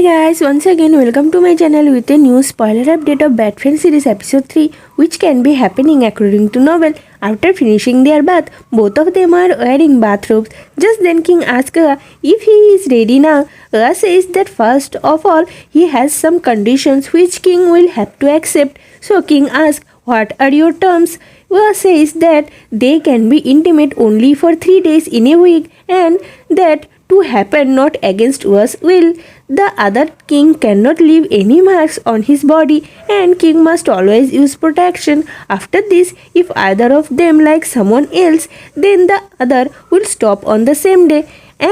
Hey guys, once again welcome to my channel with a new spoiler update of Batman series episode 3 which can be happening according to novel. After finishing their bath, both of them are wearing bathrobes. Just then King asks Aa if he is ready now. Aa says that first of all he has some conditions which King will have to accept. So King asks what are your terms? Aa says that they can be intimate only for 3 days in a week and that to happen not against us will. The other king cannot leave any marks on his body and king must always use protection. After this, if either of them likes someone else, then the other will stop on the same day.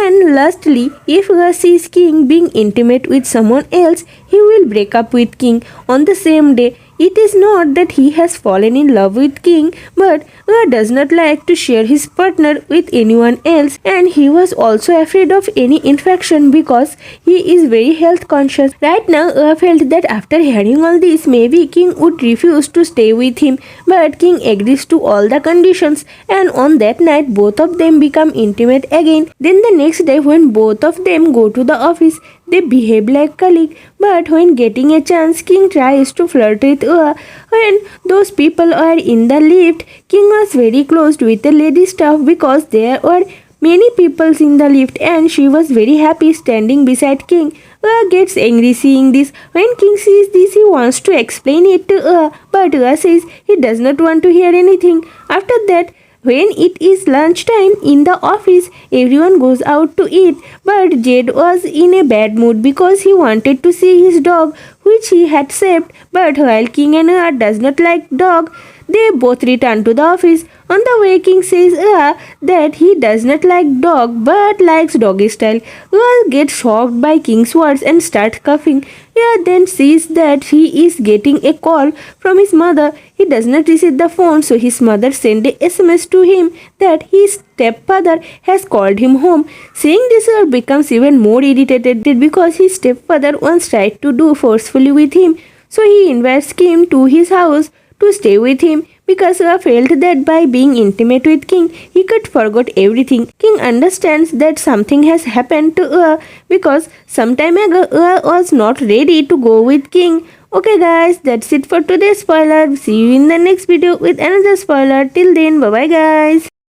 And lastly, if Ra sees king being intimate with someone else, he will break up with king on the same day. It is not that he has fallen in love with King, but Ra does not like to share his partner with anyone else, and he was also afraid of any infection because he is very health conscious. Right now, Ra felt that after hearing all this, maybe King would refuse to stay with him, but King agrees to all the conditions, and on that night, both of them become intimate again. Then the next day, when both of them go to the office, they behave like colleague, but when getting a chance, King tries to flirt with Ua. When those people are in the lift, King was very close with the lady staff because there were many people in the lift and she was very happy standing beside King. Ua gets angry seeing this. When King sees this, he wants to explain it to Ua, but Ua says he does not want to hear anything. After that, when it is lunchtime in the office, everyone goes out to eat. But Jed was in a bad mood because he wanted to see his dog, which he had saved. But while King and Aa does not like dog, they both return to the office. On the way, King says Aa that he does not like dog but likes doggy style. Aa gets shocked by King's words and starts coughing. Aa then sees that he is getting a call from his mother. He does not receive the phone, so his mother sent a SMS to him that his stepfather has called him home. Seeing this, Aa becomes even more irritated because his stepfather once tried to do forcefully with him. So he invites Kim to his house to stay with him because Ua felt that by being intimate with King, he could forget everything. King understands that something has happened to Ua because some time ago Ua was not ready to go with King. Okay guys, that's it for today's spoiler. See you in the next video with another spoiler. Till then, bye bye guys.